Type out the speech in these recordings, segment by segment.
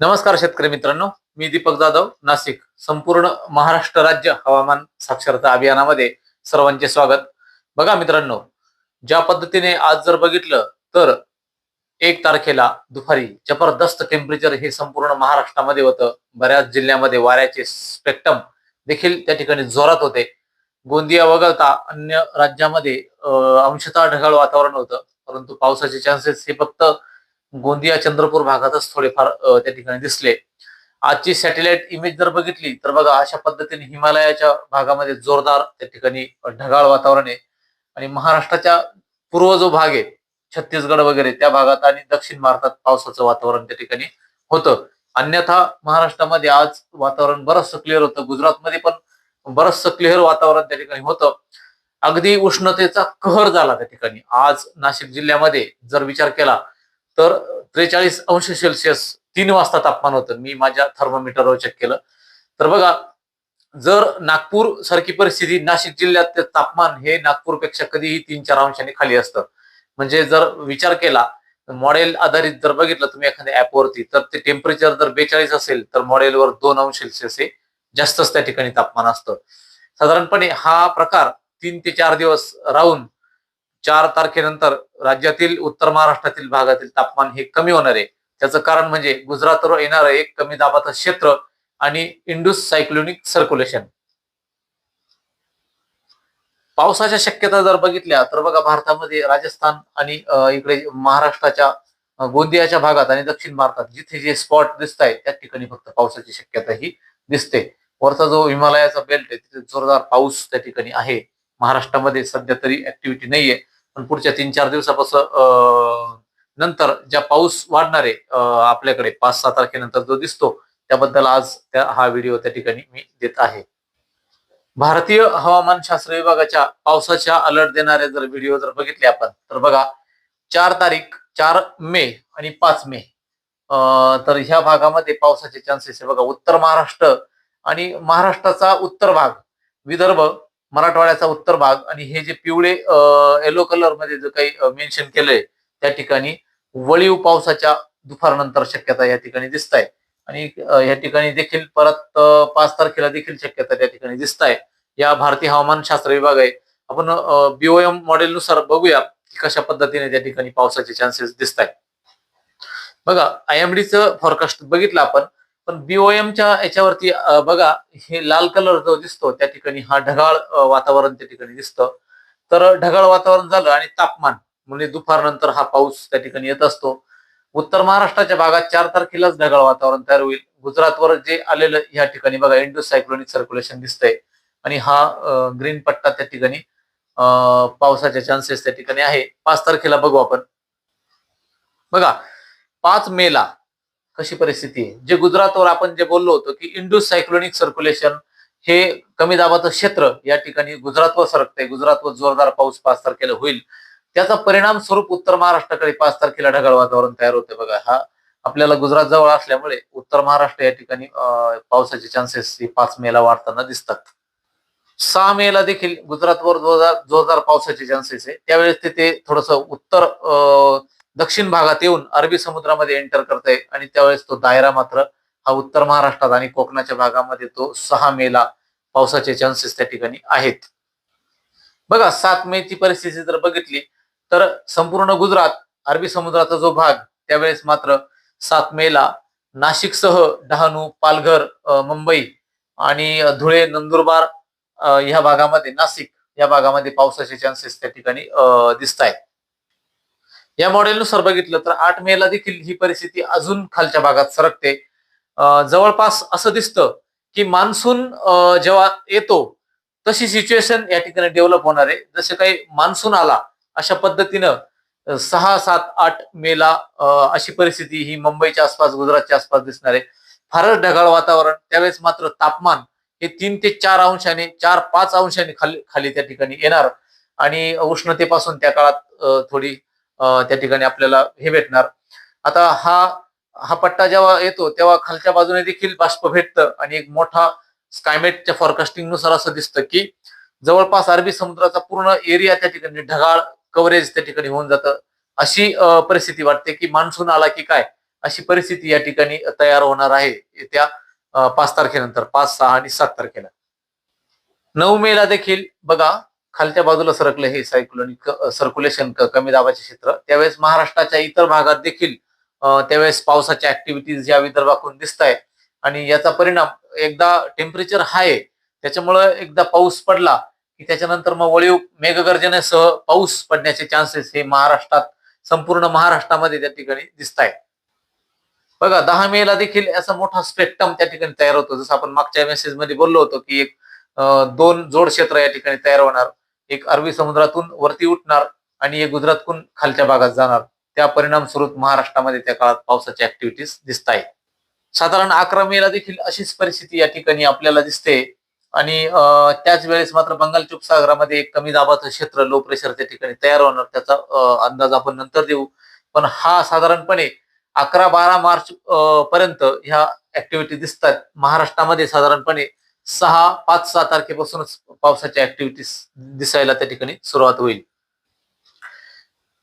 नमस्कार शेतकरी मित्रांनो मी दीपक जाधव नाशिक संपूर्ण महाराष्ट्र राज्य हवामान साक्षरता अभियानामध्ये सर्वांचे स्वागत. बघा मित्रांनो ज्या पद्धतीने आज जर बघितलं तर एक तारखेला दुपारी जबरदस्त टेम्परेचर हे संपूर्ण महाराष्ट्रामध्ये होतं. बऱ्याच जिल्ह्यामध्ये वाऱ्याचे स्पेक्ट्रम देखील त्या ठिकाणी जोरात होते. गोंदिया वगळता अन्य राज्यामध्ये अंशतः ढगाळ वातावरण होतं. परंतु पावसाचे चान्सेस हे फक्त गोंदिया चंद्रपूर भागातच थोडेफार त्या ठिकाणी दिसले. आजची सॅटेलाइट इमेज जर बघितली तर बघा अशा पद्धतीने हिमालयाच्या भागामध्ये जोरदार त्या ठिकाणी ढगाळ वातावरण आहे. आणि महाराष्ट्राच्या पूर्व जो भाग आहे छत्तीसगड वगैरे त्या भागात आणि दक्षिण भारतात पावसाचं वातावरण त्या ठिकाणी होतं. अन्यथा महाराष्ट्रामध्ये आज वातावरण बरंचसं क्लिअर होतं. गुजरातमध्ये पण बरंचसं क्लिअर वातावरण त्या ठिकाणी होतं. अगदी उष्णतेचा कहर झाला त्या ठिकाणी. आज नाशिक जिल्ह्यामध्ये जर विचार केला तर त्रेचाळीस अंश सेल्सिअस तीन वाजता तापमान होतं. मी माझ्या थर्मोमीटरवर चेक केलं. तर बघा जर नागपूर सारखी परिस्थिती नाशिक जिल्ह्यात ते तापमान हे नागपूरपेक्षा कधीही तीन चार अंशांनी खाली असतं. म्हणजे जर विचार केला मॉडेल आधारित जर बघितलं तुम्ही एखाद्या ऍपवरती तर ते टेम्परेचर जर बेचाळीस असेल तर मॉडेलवर दोन अंश सेल्सिअस हे जास्तच त्या ठिकाणी तापमान असतं. साधारणपणे हा प्रकार तीन ते चार दिवस राहून चार तारखेनंतर राज्यातील उत्तर महाराष्ट्रातील भागातील तापमान हे कमी होणार आहे. त्याचं कारण म्हणजे गुजरातवर येणारं एक कमी दाबाचं क्षेत्र आणि इंडूस सायक्लोनिक सर्क्युलेशन. पावसाच्या शक्यता जर बघितल्या तर बघा भारतामध्ये राजस्थान आणि इकडे महाराष्ट्राच्या गोंदियाच्या भागात आणि दक्षिण भारतात जिथे जे स्पॉट दिसत त्या ठिकाणी फक्त पावसाची शक्यता ही दिसते. वरचा जो हिमालयाचा बेल्ट आहे तिथे जोरदार पाऊस त्या ठिकाणी आहे. महाराष्ट्रामध्ये सध्या तरी ऍक्टिव्हिटी नाहीये. पण पुढच्या तीन चार दिवसापासून अं, नंतर ज्या पाऊस वाढणार आहे आपल्याकडे पाच सहा तारखेनंतर जो दिसतो त्याबद्दल आज त्या हा व्हिडिओ त्या ठिकाणी मी देत आहे. भारतीय हवामान शास्त्र विभागाच्या पावसाच्या अलर्ट देणारे जर व्हिडिओ जर बघितले आपण तर बघा चार तारीख चार मे आणि पाच मे. अं, तर ह्या भागामध्ये पावसाचे चान्सेस आहे बघा उत्तर महाराष्ट्र आणि महाराष्ट्राचा उत्तर भाग विदर्भ मराठवाड्याचा उत्तर भाग आणि हे जे पिवळे येलो कलरमध्ये जे काही मेन्शन केलंय त्या ठिकाणी वळीव पावसाच्या दुपारनंतर शक्यता या ठिकाणी दिसत आहे आणि या ठिकाणी देखील परत पाच तारखेला देखील शक्यता त्या ठिकाणी दिसत आहे या भारतीय हवामान शास्त्र विभाग आहे. आपण बीओएम मॉडेल नुसार बघूया की कशा पद्धतीने त्या ठिकाणी पावसाचे चान्सेस दिसत आहेत बघा आयएमडीचं फॉरकास्ट बघितलं आपण. पण बीओएमच्या याच्यावरती बघा हे लाल कलर जो दिसतो त्या ठिकाणी हा ढगाळ वातावरण त्या ठिकाणी दिसतं. तर ढगाळ वातावरण झालं आणि तापमान म्हणजे दुपारनंतर हा पाऊस त्या ठिकाणी येत असतो. उत्तर महाराष्ट्राच्या भागात चार तारखेलाच ढगाळ वातावरण तयार होईल. गुजरातवर जे आलेलं या ठिकाणी बघा इंडो सायक्लोनिक सर्क्युलेशन दिसतंय. आणि हा ग्रीन पट्टा त्या ठिकाणी पावसाचे चान्सेस त्या ठिकाणी आहे. पाच तारखेला बघू आपण. बघा पाच मेला कशी परिस्थिती आहे. जे गुजरातवर आपण जे बोललो होतो की इंडो सायक्लोनिक सर्क्युलेशन हे कमी दाबाचं क्षेत्र या ठिकाणी गुजरातवर सरकते गुजरातवर जोरदार पाऊस पाच तारखेला होईल. त्याचा परिणाम स्वरूप उत्तर महाराष्ट्राकडे पाच तारखेला ढगाळ वातावरण तयार होते बघा. हा आपल्याला गुजरात जवळ असल्यामुळे उत्तर महाराष्ट्र या ठिकाणी पावसाचे चान्सेस पाच मेला वाढताना दिसतात. सहा मेला देखील गुजरातवर जोरदार जोरदार पावसाचे चान्सेस आहे. त्यावेळेस तिथे थोडस उत्तर अं, दक्षिण भागात येऊन अरबी समुद्रामध्ये एंटर करते आणि त्यावेळेस तो दायरा मात्र हा उत्तर महाराष्ट्रात आणि कोकणाच्या भागामध्ये तो सहा मेला पावसाचे चान्सेस त्या ठिकाणी आहेत. बघा सात मे ची परिस्थिती जर बघितली तर संपूर्ण गुजरात अरबी समुद्राचा जो भाग त्यावेळेस मात्र सात मेला नाशिकसह डहाणू पालघर मुंबई आणि धुळे नंदुरबार ह्या भागामध्ये नाशिक या भागामध्ये पावसाचे चान्सेस त्या ठिकाणी दिसत आहेत या मॉडेलनुसार बघितलं तर आठ मेला देखील ही परिस्थिती अजून खालच्या भागात सरकते. जवळपास असं दिसतं की मान्सून जेव्हा येतो तशी सिच्युएशन या ठिकाणी डेव्हलप होणार आहे. जसे काही मान्सून आला अशा पद्धतीनं सहा सात आठ मेला अ, अशी परिस्थिती ही मुंबईच्या आसपास गुजरातच्या आसपास दिसणार आहे. फारच ढगाळ वातावरण त्यावेळेस मात्र तापमान हे तीन ते चार अंशाने चार पाच अंशाने खाली खाली त्या ठिकाणी येणार. आणि उष्णतेपासून त्या काळात थोडी त्या ठिकाणी आपल्याला हे भेटणार. आता हा हा पट्टा जेव्हा येतो तेव्हा खालच्या बाजूने देखील बाष्प भेटतं आणि एक मोठा स्कायमेटच्या फॉरकास्टिंगनुसार असं दिसतं की जवळपास अरबी समुद्राचा पूर्ण एरिया त्या ठिकाणी ढगाळ कव्हरेज त्या ठिकाणी होऊन जातं. अशी परिस्थिती वाटते की मान्सून आला की काय? अशी परिस्थिती या ठिकाणी तयार होणार आहे येत्या पाच तारखेनंतर पाच सहा आणि सात तारखेला. नऊ मेला देखील बघा खालच्या बाजूला सरकलं हे सायक्लोनिक सर्क्युलेशन कमी दाबाचे क्षेत्र. त्यावेळेस महाराष्ट्राच्या इतर भागात देखील त्यावेळेस पावसाच्या ऍक्टिव्हिटीज या विदर्भाकडून दिसत आहे आणि याचा परिणाम एकदा टेम्परेचर हाय त्याच्यामुळं एकदा पाऊस पडला की त्याच्यानंतर मग वळीव मेघगर्जनेसह पाऊस पडण्याचे चान्सेस हे महाराष्ट्रात संपूर्ण महाराष्ट्रामध्ये त्या ठिकाणी दिसत आहे बघा दहा मे ला देखील असा मोठा स्पेक्ट्रम त्या ठिकाणी तयार होतो. जसं आपण मागच्या मेसेजमध्ये बोललो होतो की एक दोन जोड क्षेत्र या ठिकाणी तयार होणार. एक अरबी समुद्रातून वरती उठणार आणि एक गुजरातकडून खालच्या भागात जाणार. त्या परिणाम स्वरूप महाराष्ट्रामध्ये त्या काळात पावसाच्या ऍक्टिव्हिटीज दिसत आहे साधारण अकरा मेला देखील अशीच परिस्थिती या ठिकाणी आपल्याला दिसते. आणि अं, त्याच वेळेस मात्र बंगालच्या उपसागरामध्ये एक कमी दाबाचं क्षेत्र लो प्रेशर त्या ठिकाणी तयार होणार त्याचा अंदाज आपण नंतर देऊ. पण हा साधारणपणे अकरा बारा मार्च अं, पर्यंत ह्या ऍक्टिव्हिटी दिसतात महाराष्ट्रामध्ये साधारणपणे सहा पाच सहा तारखेपासूनच पावसाच्या ऍक्टिव्हिटीज दिसायला त्या ठिकाणी सुरुवात होईल.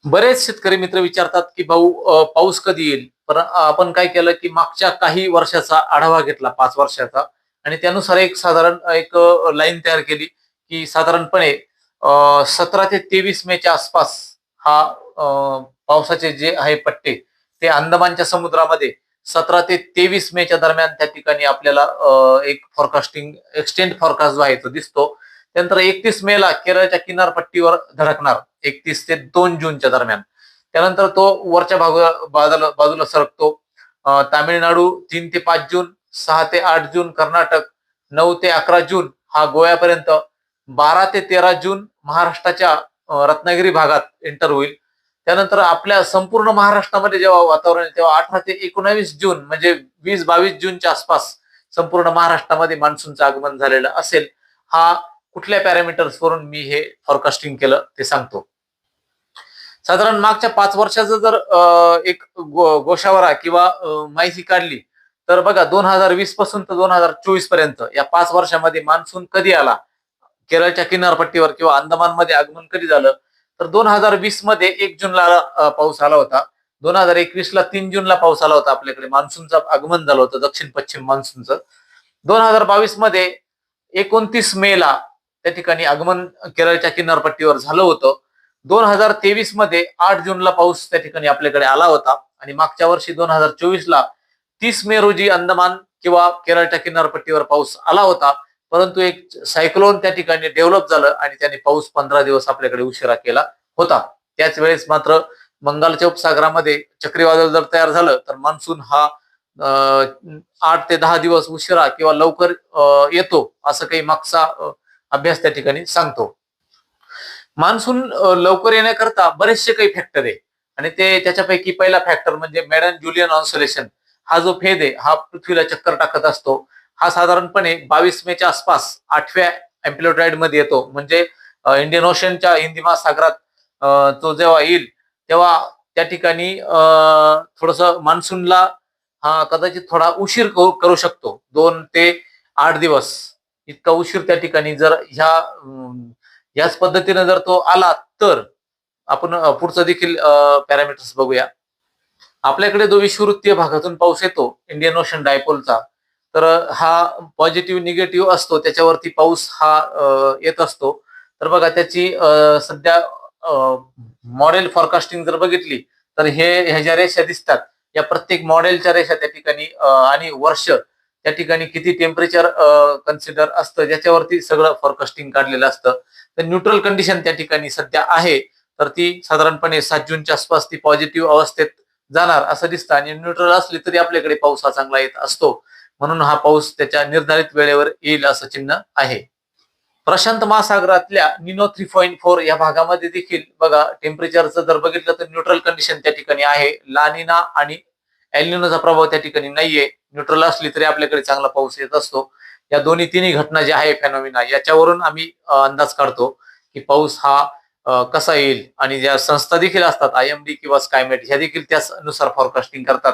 बरेच शेतकरी मित्र विचारतात की भाऊ पाऊस कधी येईल? पण आपण काय केलं की मागच्या काही वर्षाचा आढावा घेतला पाच वर्षाचा. आणि त्यानुसार एक साधारण एक लाईन तयार केली की साधारणपणे सतरा ते तेवीस मेच्या आसपास हा अं, पावसाचे जे आहे पट्टे ते अंदमानच्या समुद्रामध्ये सतरा ते तेवीस मेच्या दरम्यान त्या ठिकाणी आपल्याला अं, एक फॉरकास्टिंग एक्सटेंड फॉरकास्ट जो आहे तो दिसतो. त्यानंतर एकतीस मेला केरळच्या किनारपट्टीवर धडकणार एकतीस ते दोन जूनच्या दरम्यान. त्यानंतर तो वरच्या भाग बाजूला बाजूला सरकतो. तामिळनाडू तीन ते पाच जून सहा ते आठ जून कर्नाटक नऊ ते अकरा जून हा गोव्यापर्यंत बारा ते तेरा जून महाराष्ट्राच्या रत्नागिरी भागात एंटर होईल. त्यानंतर आपल्या संपूर्ण महाराष्ट्रामध्ये जेव्हा वातावरण तेव्हा अठरा ते एकोणावीस जून म्हणजे वीस बावीस जूनच्या आसपास संपूर्ण महाराष्ट्रामध्ये मान्सूनचं आगमन झालेलं असेल हा कुठल्या पॅरामीटर्स वरून मी हे फॉरकास्टिंग केलं ते सांगतो. साधारण मागच्या पाच वर्षाचं जर अं, एक गो- गोशावरा किंवा माहिती काढली तर बघा दोन हजार वीसपासून तर दोन हजार चोवीसपर्यंत या पाच वर्षामध्ये मान्सून कधी आला? केरळच्या किनारपट्टीवर किंवा अंदमानमध्ये आगमन कधी झालं? तर दोन हजार वीसमध्ये एक जूनला पाऊस आला होता. दोन हजार एकवीस ला तीन जूनला पाऊस आला होता आपल्याकडे. मान्सूनचं आगमन झालं होतं दक्षिण पश्चिम मान्सूनचं. दोन हजार बावीसमध्ये एकोणतीस मे ला त्या ठिकाणी आगमन केरळच्या किनारपट्टीवर झालं होतं. दोन हजार तेवीसमध्ये आठ जूनला पाऊस त्या ठिकाणी आपल्याकडे आला होता. आणि मागच्या वर्षी दोन हजार चोवीस ला तीस मे रोजी अंदमान किंवा केरळच्या किनारपट्टीवर पाऊस आला होता. परंतु एक सायक्लोन त्या ठिकाणी डेव्हलप झालं आणि त्याने पाऊस पंधरा दिवस आपल्याकडे उशिरा केला होता. त्याच वेळेस मात्र बंगालच्या उपसागरामध्ये चक्रीवादळ जर तयार झालं तर मान्सून हा अं, आठ ते दहा दिवस उशिरा किंवा लवकर येतो असं काही मागचा अभ्यास त्या ठिकाणी सांगतो. मान्सून लवकर येण्याकरता बरेचसे काही फॅक्टर आहे. आणि ते त्याच्यापैकी पहिला फॅक्टर म्हणजे मॅडन ज्युलियन ऑन्सोलेशन हा जो फेद आहे हा पृथ्वीला चक्कर टाकत असतो. हा साधारणपणे बावीस मेच्या आसपास आठव्या अँप्लोटाईडमध्ये येतो. म्हणजे इंडियन ओशनच्या हिंदी महासागरात तो जेव्हा येईल तेव्हा त्या ठिकाणी थोडस मान्सूनला हा कदाचित थोडा उशीर करू करू शकतो. दोन ते आठ दिवस. इतका उशीर त्या ठिकाणी जर ह्या ह्याच पद्धतीने जर तो आला तर आपण पुढचं देखील पॅरामीटर्स बघूया. आपल्याकडे जो विषुवृत्तीय भागातून पाऊस येतो इंडियन ओशन डायपोलचा तर हा पॉझिटिव्ह निगेटिव्ह असतो. त्याच्यावरती पाऊस हा येत असतो. तर बघा त्याची सध्या मॉडेल फॉरकास्टिंग जर बघितली तर हे ह्याच्या रेषा दिसतात. या प्रत्येक मॉडेलच्या रेषा त्या ठिकाणी आणि वर्ष त्या ठिकाणी किती टेम्परेचर कन्सिडर असतं ज्याच्यावरती सगळं फॉरकास्टिंग काढलेलं असतं. तर न्यूट्रल कंडिशन त्या ठिकाणी सध्या आहे. तर ती साधारणपणे सात जूनच्या आसपास ती पॉझिटिव्ह अवस्थेत जाणार असं दिसतं. आणि न्यूट्रल असली तरी आपल्याकडे पाऊस हा चांगला येत असतो. म्हणून हा पाऊस त्याच्या निर्धारित वेळेवर येईल असं चिन्ह आहे. प्रशांत महासागरातल्या निनो थ्री पॉईंट फोर या भागामध्ये देखील बघा टेम्परेचरचं जर बघितलं तर न्यूट्रल कंडिशन त्या ठिकाणी आहे. लानिना आणि एलिनोचा प्रभाव त्या ठिकाणी नाहीये. न्यूट्रल असली तरी आपल्याकडे चांगला पाऊस येत असतो. या दोन्ही तिन्ही घटना ज्या आहे फॅनोमिना याच्यावरून आम्ही अंदाज काढतो की पाऊस हा कसा येईल आणि ज्या संस्था देखील असतात आय एम डी किंवा स्कायमेट ह्या देखील त्यानुसार फॉरकास्टिंग करतात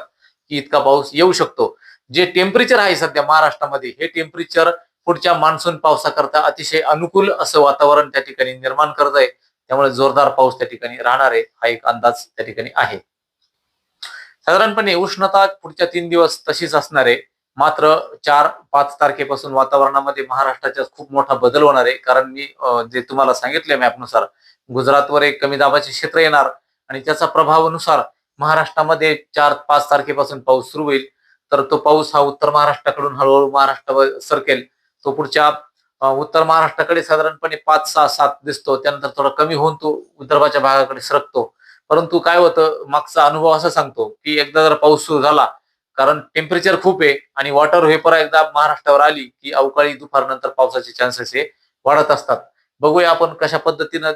की इतका पाऊस येऊ शकतो. जे टेम्परेचर आहे सध्या महाराष्ट्रामध्ये हे टेम्परेचर पुढच्या मान्सून पावसाकरता अतिशय अनुकूल असं वातावरण त्या ठिकाणी निर्माण करत आहे. त्यामुळे जोरदार पाऊस त्या ठिकाणी राहणार आहे. हा एक अंदाज त्या ठिकाणी आहे. साधारणपणे उष्णता पुढच्या तीन दिवस तशीच असणार आहे. मात्र चार पाच तारखेपासून वातावरणामध्ये महाराष्ट्राच्या खूप मोठा बदल होणार आहे. कारण मी जे तुम्हाला सांगितले मॅपनुसार गुजरातवर एक कमी दाबाचे क्षेत्र येणार आणि त्याचा प्रभावानुसार महाराष्ट्रामध्ये चार पाच तारखेपासून पाऊस सुरू होईल. तर तो पाऊस हा उत्तर महाराष्ट्राकडून हळूहळू महाराष्ट्रावर सरकेल. तो पुढच्या उत्तर महाराष्ट्राकडे साधारणपणे पाच सहा सात दिसतो. त्यानंतर थोडा कमी होऊन तो विदर्भाच्या भागाकडे सरकतो. परंतु काय होतं मागचा अनुभव असा सांगतो की एकदा जर पाऊस सुरू झाला कारण टेम्परेचर खूप आहे आणि वॉटर व्हेपर एकदा महाराष्ट्रावर आली की अवकाळी दुपारनंतर पावसाचे चान्सेस हे वाढत असतात. बघूया आपण कशा पद्धतीनं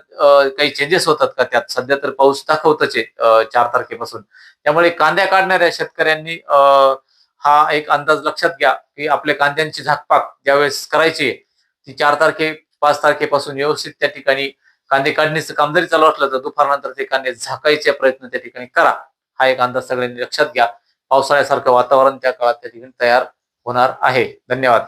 काही चेंजेस होतात का त्यात. सध्या तर पाऊस दाखवतच आहे चार तारखेपासून. त्यामुळे कांद्या काढणाऱ्या शेतकऱ्यांनी अं, हा एक अंदाज लक्षात घ्या की आपल्या कांद्यांची झाकपाक ज्यावेळेस करायची ती चार तारखे पाच तारखेपासून व्यवस्थित त्या ठिकाणी कांदे काढण्याचं काम जरी चालू असलं तर दुपारनंतर ते कांदे झाकायचे प्रयत्न त्या ठिकाणी करा. हा एक अंदाज सगळ्यांनी लक्षात घ्या. पावसाळ्यासारखं वातावरण त्या काळात त्या ठिकाणी तयार होणार आहे. धन्यवाद.